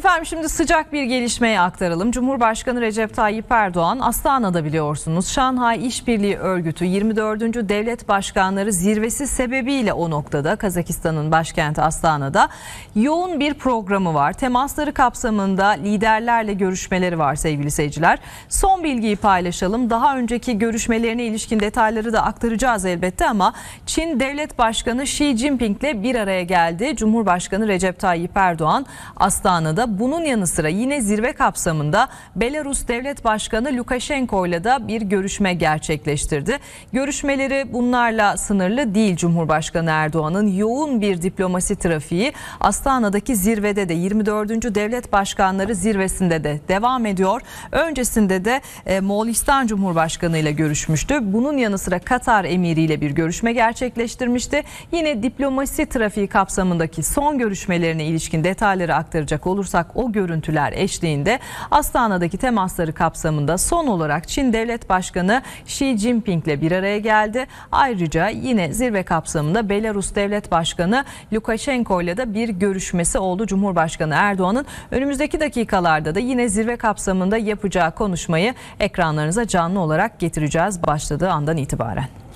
Efendim şimdi sıcak bir gelişmeyi aktaralım. Cumhurbaşkanı Recep Tayyip Erdoğan Astana'da biliyorsunuz Şanghay İşbirliği Örgütü 24. Devlet Başkanları zirvesi sebebiyle o noktada Kazakistan'ın başkenti Astana'da yoğun bir programı var. Temasları kapsamında liderlerle görüşmeleri var sevgili seyirciler. Son bilgiyi paylaşalım. Daha önceki görüşmelerine ilişkin detayları da aktaracağız elbette ama Çin Devlet Başkanı Xi Jinping'le bir araya geldi. Cumhurbaşkanı Recep Tayyip Erdoğan Astana'da bunun yanı sıra yine zirve kapsamında Belarus Devlet Başkanı Lukashenko ile de bir görüşme gerçekleştirdi. Görüşmeleri bunlarla sınırlı değil Cumhurbaşkanı Erdoğan'ın yoğun bir diplomasi trafiği Astana'daki zirvede de 24. Devlet Başkanları zirvesinde de devam ediyor. Öncesinde de e, Moğolistan Cumhurbaşkanı ile görüşmüştü. Bunun yanı sıra Katar Emiri ile bir görüşme gerçekleştirmişti. Yine diplomasi trafiği kapsamındaki son görüşmelerine ilişkin detayları aktaracak olursak o görüntüler eşliğinde Astana'daki temasları kapsamında son olarak Çin Devlet Başkanı Xi Jinping ile bir araya geldi. Ayrıca yine zirve kapsamında Belarus Devlet Başkanı Lukashenko ile de bir görüşmesi oldu Cumhurbaşkanı Erdoğan'ın. Önümüzdeki dakikalarda da yine zirve kapsamında yapacağı konuşmayı ekranlarınıza canlı olarak getireceğiz başladığı andan itibaren.